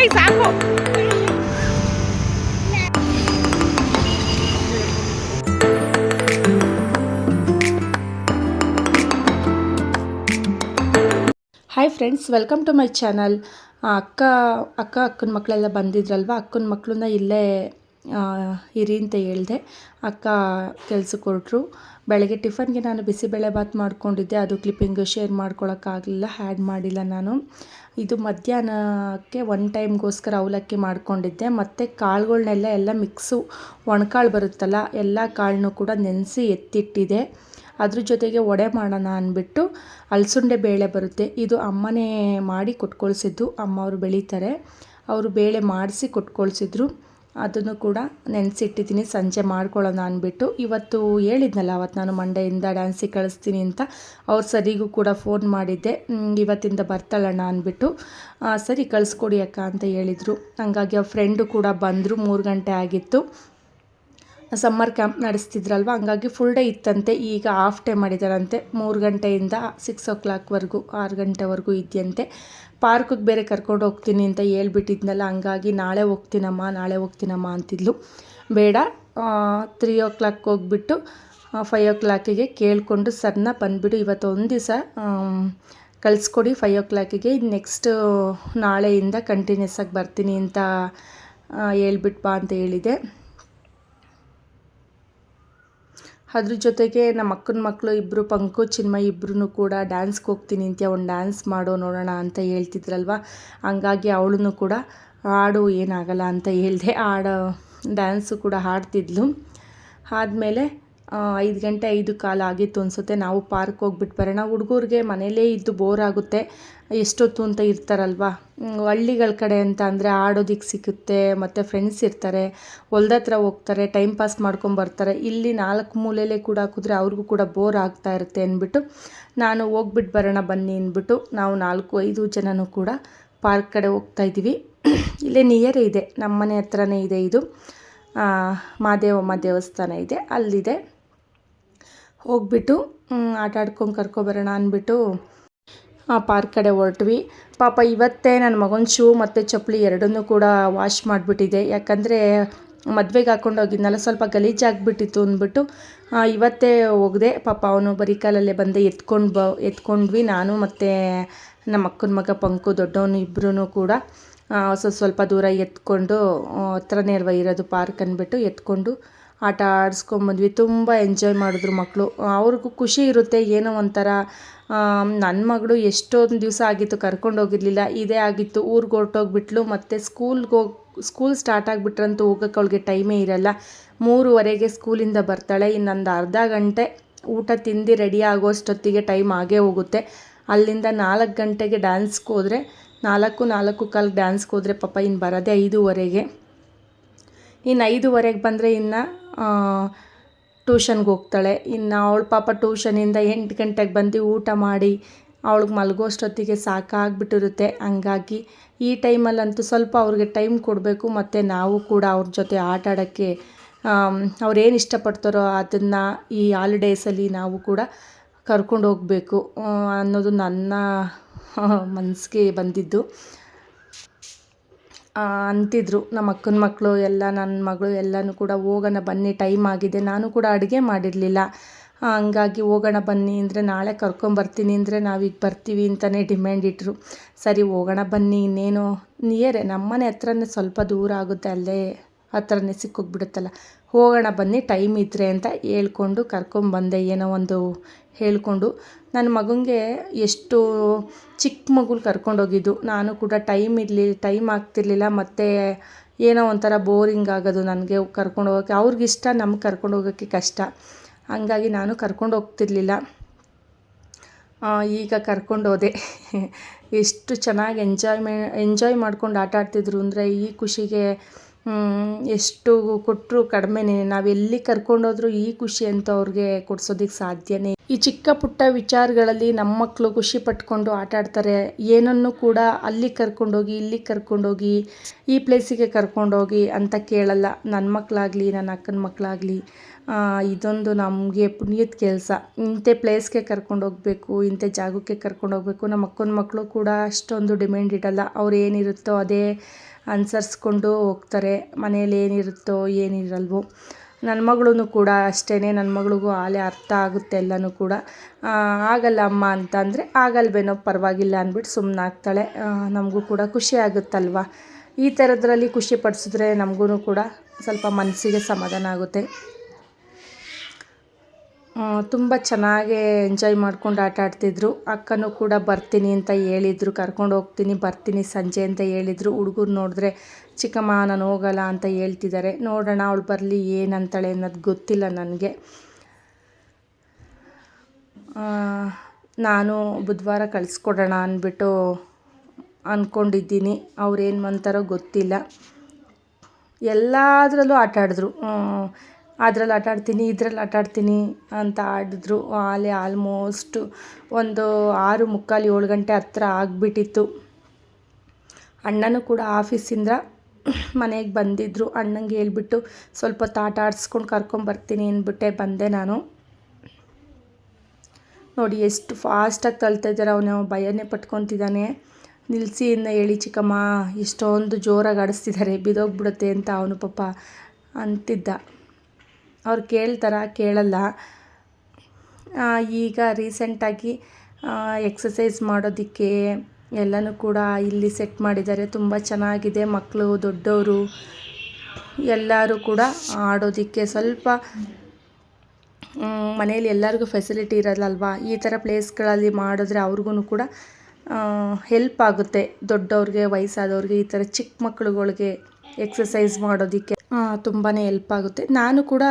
ಏಯ್, ಸಾಕು. Hi friends welcome to my channel ಅಕ್ಕ ಅಕ್ಕ, ಅಕ್ಕನ ಮಕ್ಕಳೆಲ್ಲ ಬಂದಿದ್ರಲ್ವ? ಅಕ್ಕನ ಮಕ್ಕಳನ್ನ ಇಲ್ಲೇ ಇರಿ ಅಂತ ಹೇಳಿದೆ. ಅಕ್ಕ ಕೆಲಸ ಹೊರಟ್ರು ಬೆಳಗ್ಗೆ ಟಿಫನ್ಗೆ ನಾನು ಬಿಸಿಬೇಳೆ ಬಾತ್ ಮಾಡ್ಕೊಂಡಿದ್ದೆ. ಅದು ಕ್ಲಿಪ್ಪಿಂಗು ಶೇರ್ ಮಾಡ್ಕೊಳಕ್ಕಾಗಲಿಲ್ಲ ಹ್ಯಾಡ್ ಮಾಡಿಲ್ಲ ನಾನು. ಇದು ಮಧ್ಯಾಹ್ನಕ್ಕೆ ಒನ್ ಟೈಮ್ಗೋಸ್ಕರ ಅವಲಕ್ಕಿ ಮಾಡ್ಕೊಂಡಿದ್ದೆ. ಮತ್ತು ಕಾಳುಗಳನ್ನೆಲ್ಲ ಎಲ್ಲ ಮಿಕ್ಸು ಒಣಕಾಳು ಬರುತ್ತಲ್ಲ, ಎಲ್ಲ ಕಾಳನ್ನೂ ಕೂಡ ನೆನೆಸಿ ಎತ್ತಿಟ್ಟಿದೆ. ಅದ್ರ ಜೊತೆಗೆ ವಡೆ ಮಾಡೋಣ ಅಂದ್ಬಿಟ್ಟು ಅಲಸಂಡೆ ಬೇಳೆ ಬರುತ್ತೆ. ಇದು ಅಮ್ಮನೇ ಮಾಡಿ ಕೊಟ್ಕೊಳ್ಸಿದ್ದು. ಅಮ್ಮ ಅವರು ಬೆಳೀತಾರೆ. ಅವರು ಬೇಳೆ ಮಾಡಿಸಿ ಕೊಟ್ಕೊಳ್ಸಿದ್ರು. ಅದನ್ನು ಕೂಡ ನೆನೆಸಿಟ್ಟಿದ್ದೀನಿ. ಸಂಜೆ ಮಾಡ್ಕೊಳ್ಳೋಣ ಅಂದ್ಬಿಟ್ಟು. ಇವತ್ತು ಹೇಳಿದ್ನಲ್ಲ ಅವತ್ತು ನಾನು ಮಂಡೆಯಿಂದ ಡ್ಯಾನ್ಸಿಗೆ ಕಳಿಸ್ತೀನಿ ಅಂತ. ಅವ್ರ ಸರಿಗೂ ಕೂಡ ಫೋನ್ ಮಾಡಿದ್ದೆ. ಇವತ್ತಿಂದ ಬರ್ತಾಳಣ್ಣ ಅಂದ್ಬಿಟ್ಟು. "ಆ, ಸರಿ ಕಳಿಸ್ಕೊಡಿ ಅಕ್ಕ ಅಂತ ಹೇಳಿದರು. ಹಂಗಾಗಿ ಅವ್ರ ಫ್ರೆಂಡು ಕೂಡ ಬಂದರು. ಮೂರು ಗಂಟೆ ಆಗಿತ್ತು. ಸಮ್ಮರ್ ಕ್ಯಾಂಪ್ ನಡೆಸ್ತಿದ್ರಲ್ವ? ಹಂಗಾಗಿ ಫುಲ್ ಡೇ ಇತ್ತಂತೆ. ಈಗ ಹಾಫ್ ಡೇ ಮಾಡಿದಾರಂತೆ. ಮೂರು ಗಂಟೆಯಿಂದ ಸಿಕ್ಸ್ ಓ ಕ್ಲಾಕ್ವರೆಗೂ ಆರು ಗಂಟೆವರೆಗೂ ಇದೆಯಂತೆ. ಪಾರ್ಕಿಗೆ ಬೇರೆ ಕರ್ಕೊಂಡು ಹೋಗ್ತೀನಿ ಅಂತ ಹೇಳ್ಬಿಟ್ಟಿದ್ನಲ್ಲ, ಹಂಗಾಗಿ ನಾಳೆ ಹೋಗ್ತೀನಮ್ಮ ನಾಳೆ ಹೋಗ್ತೀನಮ್ಮ ಅಂತಿದ್ಲು. ಬೇಡ ತ್ರೀ ಓ ಕ್ಲಾಕ್ ಹೋಗ್ಬಿಟ್ಟು ಫೈವ್ ಓ ಕ್ಲಾಕಿಗೆ ಕೇಳಿಕೊಂಡು ಸರ್ನ ಬಂದುಬಿಡು. ಇವತ್ತು ಒಂದು ದಿವಸ ಕಳಿಸ್ಕೊಡಿ ಫೈವ್ ಓ ಕ್ಲಾಕಿಗೆ ನೆಕ್ಸ್ಟ್ ನಾಳೆಯಿಂದ ಕಂಟಿನ್ಯೂಸ್ ಆಗಿ ಬರ್ತೀನಿ ಅಂತ ಹೇಳ್ಬಿಟ್ಬಾ ಅಂತ ಹೇಳಿದೆ. ಅದ್ರ ಜೊತೆಗೆ ನಮ್ಮ ಅಕ್ಕನ ಮಕ್ಕಳು ಇಬ್ಬರು ಪಂಕು, ಚಿನ್ಮಯ್ ಇಬ್ಬರೂ ಕೂಡ ಡ್ಯಾನ್ಸ್ಗೆ ಹೋಗ್ತೀನಿ ಅಂತ ಒಂದು ಡ್ಯಾನ್ಸ್ ಮಾಡೋ ನೋಡೋಣ ಅಂತ ಹೇಳ್ತಿದ್ರಲ್ವ? ಹಂಗಾಗಿ ಅವಳನ್ನು ಕೂಡ ಹಾಡು ಏನಾಗಲ್ಲ ಅಂತ ಹೇಳಿದೆ. ಹಾಡೋ ಡ್ಯಾನ್ಸು ಕೂಡ ಹಾಡ್ತಿದ್ಲು. ಆದಮೇಲೆ ಐದು ಗಂಟೆ ಐದು ಕಾಲ ಆಗಿತ್ತು ಅನಿಸುತ್ತೆ ನಾವು ಪಾರ್ಕ್ ಹೋಗ್ಬಿಟ್ಟು ಬರೋಣ ಹುಡುಗರಿಗೆ ಮನೇಲೇ ಇದ್ದು ಬೋರ್ ಆಗುತ್ತೆ. ಎಷ್ಟೊತ್ತು ಅಂತ ಇರ್ತಾರಲ್ವ? ಹಳ್ಳಿಗಳ ಕಡೆ ಅಂತ ಅಂದರೆ ಆಡೋದಿಕ್ಕೆ ಸಿಗುತ್ತೆ ಮತ್ತು ಫ್ರೆಂಡ್ಸ್ ಇರ್ತಾರೆ ಹೊಲ್ದ ಹತ್ರ ಹೋಗ್ತಾರೆ ಟೈಮ್ ಪಾಸ್ ಮಾಡ್ಕೊಂಬರ್ತಾರೆ ಇಲ್ಲಿ ನಾಲ್ಕು ಮೂಲೆಯಲ್ಲೇ ಕೂಡ ಹಾಕಿದ್ರೆ ಅವ್ರಿಗೂ ಕೂಡ ಬೋರ್ ಆಗ್ತಾ ಇರುತ್ತೆ ಅಂದ್ಬಿಟ್ಟು ನಾನು ಹೋಗ್ಬಿಟ್ಟು ಬರೋಣ ಬನ್ನಿ ಅಂದ್ಬಿಟ್ಟು ನಾವು ನಾಲ್ಕು ಐದು ಜನನೂ ಕೂಡ ಪಾರ್ಕ್ ಕಡೆ ಹೋಗ್ತಾ ಇದ್ದೀವಿ. ಇಲ್ಲೇ ನಿಯರ್ ಇದೆ. ನಮ್ಮ ಮನೆ ಹತ್ರನೇ ಇದೆ ಇದು. ಮಾದೇವಮ್ಮ ದೇವಸ್ಥಾನ ಇದೆ. ಅಲ್ಲಿದೆ. ಹೋಗ್ಬಿಟ್ಟು ಆಟಾಡ್ಕೊಂಡು ಕರ್ಕೊಬರೋಣ ಅಂದ್ಬಿಟ್ಟು ಆ ಪಾರ್ಕ್ ಕಡೆ ಹೊರಟ್ವಿ. ಪಾಪ ಇವತ್ತೇ ನನ್ನ ಮಗನ ಶೂ ಮತ್ತು ಚಪ್ಪಲಿ ಎರಡನ್ನೂ ಕೂಡ ವಾಶ್ ಮಾಡಿಬಿಟ್ಟಿದೆ. ಯಾಕಂದರೆ ಮದುವೆಗೆ ಹಾಕ್ಕೊಂಡು ಹೋಗಿದ್ನಲ್ಲ, ಸ್ವಲ್ಪ ಗಲೀಜಾಗಿಬಿಟ್ಟಿತ್ತು ಅಂದ್ಬಿಟ್ಟು ಇವತ್ತೇ ಹೋಗಿದೆ. ಪಾಪ ಅವನು ಬರೀ ಕಾಲಲ್ಲೇ ಬಂದೆ ಎತ್ಕೊಂಡು ಬ, ಎತ್ಕೊಂಡ್ವಿ. ನಾನು ಮತ್ತು ನಮ್ಮ ಅಕ್ಕನ ಮಗ ಪಂಕು, ದೊಡ್ಡವನು ಇಬ್ಬರೂ ಕೂಡ ಸ್ವಲ್ಪ ಸ್ವಲ್ಪ ದೂರ ಎತ್ಕೊಂಡು ಹತ್ರನೇ ಅಲ್ವ ಇರೋದು ಪಾರ್ಕ್ ಅಂದ್ಬಿಟ್ಟು ಎತ್ಕೊಂಡು ಆಟ ಆಡಿಸ್ಕೊಂಬಂದ್ವಿ ತುಂಬ ಎಂಜಾಯ್ ಮಾಡಿದ್ರು ಮಕ್ಕಳು ಅವ್ರಿಗೂ ಖುಷಿ ಇರುತ್ತೆ, ಏನೋ ಒಂಥರ ನನ್ನ ಮಗಳು ಎಷ್ಟೊಂದು ದಿವಸ ಆಗಿತ್ತು ಕರ್ಕೊಂಡು ಹೋಗಿರಲಿಲ್ಲ. ಇದೇ ಆಗಿತ್ತು, ಊರಿಗೆ ಹೊರ್ಟೋಗ್ಬಿಟ್ಲು. ಮತ್ತು ಸ್ಕೂಲ್ಗೆ ಹೋಗಿ, ಸ್ಕೂಲ್ ಸ್ಟಾರ್ಟ್ ಆಗಿಬಿಟ್ರಂತೂ ಹೋಗೋಕೆ ಅವಳಿಗೆ ಟೈಮೇ ಇರಲ್ಲ. ಮೂರುವರೆಗೆ ಸ್ಕೂಲಿಂದ ಬರ್ತಾಳೆ. ಇನ್ನೊಂದು ಅರ್ಧ ಗಂಟೆ ಊಟ ತಿಂದು ರೆಡಿ ಆಗೋಷ್ಟೊತ್ತಿಗೆ ಟೈಮ್ ಆಗೇ ಹೋಗುತ್ತೆ. ಅಲ್ಲಿಂದ ನಾಲ್ಕು ಗಂಟೆಗೆ ಡ್ಯಾನ್ಸ್ಗೆ ಹೋದರೆ, ನಾಲ್ಕು ನಾಲ್ಕು ಕಾಲು ಡ್ಯಾನ್ಸ್ಗೆ ಹೋದರೆ ಪಾಪ ಇನ್ನು ಬರೋದೇ ಐದೂವರೆಗೆ. ಇನ್ನು ಐದುವರೆಗೆ ಬಂದರೆ ಇನ್ನು ಟ್ಯೂಷನ್ಗೆ ಹೋಗ್ತಾಳೆ. ಇನ್ನು ಅವಳ ಪಾಪ ಟ್ಯೂಷನಿಂದ ಎಂಟು ಗಂಟೆಗೆ ಬಂದು ಊಟ ಮಾಡಿ ಅವಳಿಗೆ ಮಲಗೋಷ್ಟೊತ್ತಿಗೆ ಸಾಕಾಗ್ಬಿಟ್ಟಿರುತ್ತೆ. ಹಂಗಾಗಿ ಈ ಟೈಮಲ್ಲಂತೂ ಸ್ವಲ್ಪ ಅವ್ರಿಗೆ ಟೈಮ್ ಕೊಡಬೇಕು, ಮತ್ತು ನಾವು ಕೂಡ ಅವ್ರ ಜೊತೆ ಆಟ ಆಡೋಕ್ಕೆ ಅವ್ರೇನು ಇಷ್ಟಪಡ್ತಾರೋ ಅದನ್ನು ಈ ಹಾಲಿಡೇಸಲ್ಲಿ ನಾವು ಕೂಡ ಕರ್ಕೊಂಡು ಹೋಗಬೇಕು ಅನ್ನೋದು ನನ್ನ ಮನಸ್ಸಿಗೆ ಬಂದಿದ್ದು. ಅಂತಿದ್ರು. ನಮ್ಮ ಅಕ್ಕನ ಮಕ್ಕಳು ಎಲ್ಲ ನನ್ನ ಮಗಳು ಎಲ್ಲನೂ ಕೂಡ ಹೋಗೋಣ ಬನ್ನಿ, ಟೈಮ್ ಆಗಿದೆ. ನಾನು ಕೂಡ ಅಡುಗೆ ಮಾಡಿರಲಿಲ್ಲ. ಹಂಗಾಗಿ ಹೋಗೋಣ ಬನ್ನಿ ಅಂದರೆ ನಾಳೆ ಕರ್ಕೊಂಬರ್ತೀನಿ ಅಂದರೆ ನಾವೀಗ ಬರ್ತೀವಿ ಅಂತಲೇ ಡಿಮ್ಯಾಂಡ್ ಇಟ್ಟರು ಸರಿ, ಹೋಗೋಣ ಬನ್ನಿ ಇನ್ನೇನು. ನಿಯರೇ ನಮ್ಮನೆ ಹತ್ರನೇ ಸ್ವಲ್ಪ ದೂರ ಆಗುತ್ತೆ ಅಲ್ಲೇ. ಹತ್ರನೇ ಸಿಕ್ಕೋಗ್ಬಿಡುತ್ತಲ್ಲ. ಹೋಗೋಣ ಬನ್ನಿ ಟೈಮ್ ಇದ್ದರೆ ಅಂತ ಹೇಳ್ಕೊಂಡು ಕರ್ಕೊಂಬಂದೆ ಏನೋ ಒಂದು ಹೇಳ್ಕೊಂಡು. ನನ್ನ ಮಗನಿಗೆ ಎಷ್ಟು ಚಿಕ್ಕ ಮಗುಲ್ ಕರ್ಕೊಂಡೋಗಿದ್ದು. ನಾನು ಕೂಡ ಟೈಮ್ ಇರಲಿ ಟೈಮ್ ಆಗ್ತಿರ್ಲಿಲ್ಲ ಮತ್ತು ಏನೋ ಒಂಥರ ಬೋರಿಂಗ್ ಆಗೋದು ನನಗೆ ಕರ್ಕೊಂಡು ಹೋಗೋಕ್ಕೆ ಅವ್ರಿಗಿಷ್ಟ ನಮ್ಗೆ ಕರ್ಕೊಂಡು ಹೋಗೋಕ್ಕೆ ಕಷ್ಟ. ಹಂಗಾಗಿ ನಾನು ಕರ್ಕೊಂಡು ಹೋಗ್ತಿರ್ಲಿಲ್ಲ ಆ, ಈಗ ಕರ್ಕೊಂಡು ಹೋದೆ ಎಷ್ಟು ಚೆನ್ನಾಗಿ ಎಂಜಾಯ್ಮೆ ಎಂಜಾಯ್ ಮಾಡ್ಕೊಂಡು ಆಟ ಆಡ್ತಿದ್ರು ಅಂದರೆ ಈ ಖುಷಿಗೆ ಎಷ್ಟು ಕೊಟ್ಟರು ಕಡಿಮೆನೇ. ನಾವೆಲ್ಲಿ ಕರ್ಕೊಂಡೋದ್ರು ಈ ಖುಷಿ ಅಂತ ಅವ್ರಿಗೆ ಕೊಡ್ಸೋದಕ್ಕೆ ಸಾಧ್ಯನೇ ಈ ಚಿಕ್ಕ ಪುಟ್ಟ ವಿಚಾರಗಳಲ್ಲಿ ನಮ್ಮ ಮಕ್ಕಳು ಖುಷಿ ಪಟ್ಕೊಂಡು ಆಟ ಆಡ್ತಾರೆ. ಏನನ್ನು ಕೂಡ ಅಲ್ಲಿ ಕರ್ಕೊಂಡೋಗಿ, ಇಲ್ಲಿ ಕರ್ಕೊಂಡೋಗಿ, ಈ ಪ್ಲೇಸಿಗೆ ಕರ್ಕೊಂಡೋಗಿ ಅಂತ ಕೇಳಲ್ಲ. ನನ್ನ ಮಕ್ಕಳಾಗಲಿ ನನ್ನ ಅಕ್ಕನ ಮಕ್ಕಳಾಗಲಿ ಇದೊಂದು ನಮಗೆ ಪುಣ್ಯದ ಕೆಲಸ. ಇಂಥ ಪ್ಲೇಸ್ಗೆ ಕರ್ಕೊಂಡೋಗ್ಬೇಕು ಇಂಥ ಜಾಗಕ್ಕೆ ಕರ್ಕೊಂಡೋಗ್ಬೇಕು. ನಮ್ಮ ಅಕ್ಕನ ಮಕ್ಕಳು ಕೂಡ ಅಷ್ಟೊಂದು ಡಿಮ್ಯಾಂಡ್ ಇಡಲ್ಲ. ಅವ್ರು ಏನಿರುತ್ತೋ ಅದೇ ಅನುಸರಿಸ್ಕೊಂಡು ಹೋಗ್ತಾರೆ. ಮನೇಲಿ ಏನಿರುತ್ತೋ ಏನಿರಲ್ವೋ. ನನ್ನ ಮಗಳೂ ಕೂಡ ಅಷ್ಟೇ ನನ್ನ ಮಗಳಿಗೂ ಆಲೇ ಅರ್ಥ ಆಗುತ್ತೆ ಎಲ್ಲನೂ ಕೂಡ. ಆಗಲ್ಲ ಅಮ್ಮ ಅಂತ ಅಂದರೆ ಆಗಲ್ವೇನೋ ಪರವಾಗಿಲ್ಲ ಅಂದ್ಬಿಟ್ಟು ಸುಮ್ಮನಾಗ್ತಾಳೆ ನಮಗೂ ಕೂಡ ಖುಷಿ ಆಗುತ್ತಲ್ವ? ಈ ಥರದ್ರಲ್ಲಿ ಖುಷಿ ಪಡಿಸಿದ್ರೆ ನಮಗೂ ಕೂಡ ಸ್ವಲ್ಪ ಮನಸ್ಸಿಗೆ ಸಮಾಧಾನ ಆಗುತ್ತೆ. ತುಂಬ ಚೆನ್ನಾಗಿ ಎಂಜಾಯ್ ಮಾಡ್ಕೊಂಡು ಆಟ ಆಡ್ತಿದ್ರು. ಅಕ್ಕನೂ ಕೂಡ ಬರ್ತೀನಿ ಅಂತ ಹೇಳಿದ್ರು. ಕರ್ಕೊಂಡು ಹೋಗ್ತೀನಿ, ಬರ್ತೀನಿ ಸಂಜೆ ಅಂತ ಹೇಳಿದ್ರು. ಹುಡುಗರು ನೋಡಿದ್ರೆ, ಚಿಕ್ಕಮ್ಮ, ನಾನು ಹೋಗಲ್ಲ ಅಂತ ಹೇಳ್ತಿದ್ದಾರೆ ನೋಡೋಣ, ಅವಳು ಬರಲಿ, ಏನಂತಾಳೆ ಅನ್ನೋದು ಗೊತ್ತಿಲ್ಲ ನನಗೆ. ನಾನು ಬುಧವಾರ ಕಳಿಸ್ಕೊಡೋಣ ಅಂದ್ಬಿಟ್ಟು ಅಂದ್ಕೊಂಡಿದ್ದೀನಿ ಅವ್ರೇನು ಅಂತಾರೋ ಗೊತ್ತಿಲ್ಲ. ಎಲ್ಲದರಲ್ಲೂ ಆಟ ಆಡಿದ್ರು. ಅದ್ರಲ್ಲಿ ಆಟ ಆಡ್ತೀನಿ, ಇದ್ರಲ್ಲಿ ಆಟ ಆಡ್ತೀನಿ ಅಂತ ಆಡಿದ್ರು. ಅಲ್ಲಿ ಆಲ್ಮೋಸ್ಟ್ ಒಂದು ಆರು ಮುಕ್ಕಾಲು ಏಳು ಗಂಟೆ ಹತ್ರ ಆಗಿಬಿಟ್ಟಿತ್ತು. ಅಣ್ಣನೂ ಕೂಡ ಆಫೀಸಿಂದ ಮನೆಗೆ ಬಂದಿದ್ದರು ಅಣ್ಣಂಗೆ ಹೇಳ್ಬಿಟ್ಟು ಸ್ವಲ್ಪ ಹೊತ್ತು ಆಟ ಆಡಿಸ್ಕೊಂಡು ಕರ್ಕೊಂಬರ್ತೀನಿ ಅಂದ್ಬಿಟ್ಟೆ, ಬಂದೆ ನಾನು. ನೋಡಿ ಎಷ್ಟು ಫಾಸ್ಟಾಗಿ ತಳ್ತಾ ಇದ್ದಾರೆ, ಅವನು ಭಯನೇ ಪಟ್ಕೊತಿದ್ದಾನೆ. ನಿಲ್ಲಿಸಿ ಹೇಳಿ ಚಿಕ್ಕಮ್ಮ, ಇಷ್ಟೊಂದು ಜೋರಾಗಿ ಆಡಿಸ್ತಿದ್ದಾರೆ, ಬಿದೋಗ್ಬಿಡುತ್ತೆ ಅಂತ ಅವನು ಪಾಪ ಅಂತಿದ್ದ. ಅವ್ರು ಕೇಳ್ತಾರ? ಕೇಳಲ್ಲ. ಈಗ ರೀಸೆಂಟಾಗಿ ಎಕ್ಸಸೈಸ್ ಮಾಡೋದಕ್ಕೆ ಎಲ್ಲನೂ ಕೂಡ ಇಲ್ಲಿ ಸೆಟ್ ಮಾಡಿದ್ದಾರೆ. ತುಂಬ ಚೆನ್ನಾಗಿದೆ ಮಕ್ಕಳು, ದೊಡ್ಡವರು, ಎಲ್ಲರೂ ಕೂಡ ಆಡೋದಕ್ಕೆ ಸ್ವಲ್ಪ ಮನೇಲಿ ಎಲ್ಲರಿಗೂ ಫೆಸಿಲಿಟಿ ಇರಲ್ಲಲ್ವ? ಈ ಥರ ಪ್ಲೇಸ್ಗಳಲ್ಲಿ ಮಾಡಿದ್ರೆ ಅವ್ರಿಗೂ ಕೂಡ ಹೆಲ್ಪ್ ಆಗುತ್ತೆ. ದೊಡ್ಡವ್ರಿಗೆ, ವಯಸ್ಸಾದವ್ರಿಗೆ ಈ ಥರ ಚಿಕ್ಕ ಮಕ್ಕಳುಗಳಿಗೆ ಎಕ್ಸಸೈಸ್ ಮಾಡೋದಕ್ಕೆ. ತುಂಬಾ ಹೆಲ್ಪ್ ಆಗುತ್ತೆ. ನಾನು ಕೂಡ,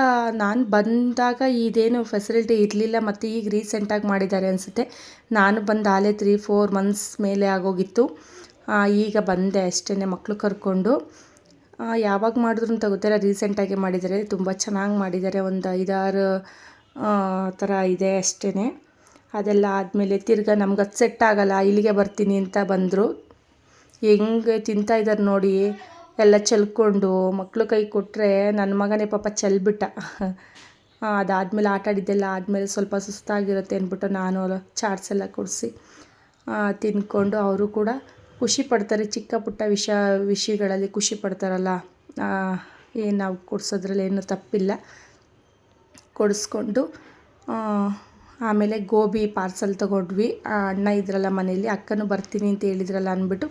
ನಾನು ಬಂದಾಗ ಇದೇನು ಫೆಸಿಲಿಟಿ ಇರಲಿಲ್ಲ ಮತ್ತು ಈಗ ರೀಸೆಂಟಾಗಿ ಮಾಡಿದ್ದಾರೆ ಅನಿಸುತ್ತೆ. ನಾನು ಬಂದು ಆಲೇ ತ್ರೀ ಫೋರ್ ಮಂತ್ಸ್ ಮೇಲೆ ಆಗೋಗಿತ್ತು. ಈಗ ಬಂದೆ ಅಷ್ಟೇ ಮಕ್ಕಳು ಕರ್ಕೊಂಡು. ಯಾವಾಗ ಮಾಡಿದ್ರು ಅಂತ ಗೊತ್ತಿಲ್ಲ ರೀಸೆಂಟಾಗಿ ಮಾಡಿದ್ದಾರೆ. ತುಂಬ ಚೆನ್ನಾಗಿ ಮಾಡಿದ್ದಾರೆ. ಒಂದು ಐದಾರು ಥರ ಇದೆ ಅಷ್ಟೇ ಅದೆಲ್ಲ ಆದಮೇಲೆ ತಿರ್ಗಾ ನಮ್ಗೆ ಅದು ಸೆಟ್ ಆಗಲ್ಲ, ಇಲ್ಲಿಗೆ ಬರ್ತೀನಿ ಅಂತ ಬಂದರು. ಹೆಂಗೆ ತಿಂತಾಯಿದ್ದಾರೆ ನೋಡಿ. ಎಲ್ಲ ಚೆಲ್ಕೊಂಡು ಮಕ್ಕಳು ಕೈ ಕೊಟ್ಟರೆ ನನ್ನ ಮಗನೇ ಪಾಪ ಚೆಲ್ಬಿಟ್ಟ. ಅದಾದಮೇಲೆ ಆಟ ಆಡಿದ್ದೆಲ್ಲ ಆದಮೇಲೆ ಸ್ವಲ್ಪ ಸುಸ್ತಾಗಿರುತ್ತೆ ಅಂದ್ಬಿಟ್ಟು ನಾನು ಚಾಟ್ಸ್ ಎಲ್ಲ ಕೊಡಿಸಿ ತಿಂದ್ಕೊಂಡು ಅವರು ಕೂಡ ಖುಷಿ ಪಡ್ತಾರೆ. ಚಿಕ್ಕ ಪುಟ್ಟ ವಿಷ, ವಿಷಯಗಳಲ್ಲಿ ಖುಷಿ ಪಡ್ತಾರಲ್ಲ ಏನು ನಾವು ಕೊಡ್ಸೋದ್ರಲ್ಲಿ ಏನೂ ತಪ್ಪಿಲ್ಲ. ಕೊಡಿಸ್ಕೊಂಡು ಆಮೇಲೆ ಗೋಬಿ ಪಾರ್ಸಲ್ ತೊಗೊಂಡ್ವಿ. ಅಣ್ಣ ಇದ್ರಲ್ಲ ಮನೇಲಿ, ಅಕ್ಕನೂ ಬರ್ತೀನಿ ಅಂತ ಹೇಳಿದ್ರಲ್ಲ ಅಂದ್ಬಿಟ್ಟು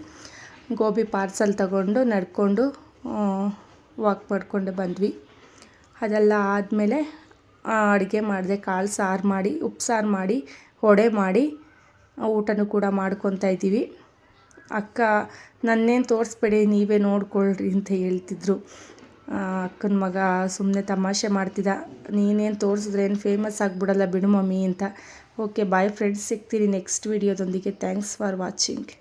ಗೋಬಿ ಪಾರ್ಸಲ್ ತಗೊಂಡು ನಡ್ಕೊಂಡು ವಾಕ್ ಮಾಡಿಕೊಂಡು ಬಂದ್ವಿ. ಅದೆಲ್ಲ ಆದಮೇಲೆ ಅಡುಗೆ ಮಾಡಿದೆ, ಕಾಳು ಸಾರು ಮಾಡಿ, ಉಪ್ಪು ಸಾರು ಮಾಡಿ, ವಡೆ ಮಾಡಿ, ಊಟನೂ ಕೂಡ ಮಾಡ್ಕೊತಾ ಇದ್ದೀವಿ. ಅಕ್ಕ, ನನ್ನೇನು ತೋರಿಸ್ಬೇಡಿ, ನೀವೇ ನೋಡ್ಕೊಳ್ರಿ ಅಂತ ಹೇಳ್ತಿದ್ರು. ಅಕ್ಕನ ಮಗ ಸುಮ್ಮನೆ ತಮಾಷೆ ಮಾಡ್ತಿದ್ದ. ನೀನೇನು ತೋರಿಸಿದ್ರೆ ಏನು ಫೇಮಸ್ ಆಗಿಬಿಡಲ್ಲ ಬಿಡು ಮಮ್ಮಿ ಅಂತ. ಓಕೆ ಬಾಯ್ ಫ್ರೆಂಡ್ಸ್ ಸಿಗ್ತೀನಿ ನೆಕ್ಸ್ಟ್ ವೀಡಿಯೋದೊಂದಿಗೆ ಥ್ಯಾಂಕ್ಸ್ ಫಾರ್ ವಾಚಿಂಗ್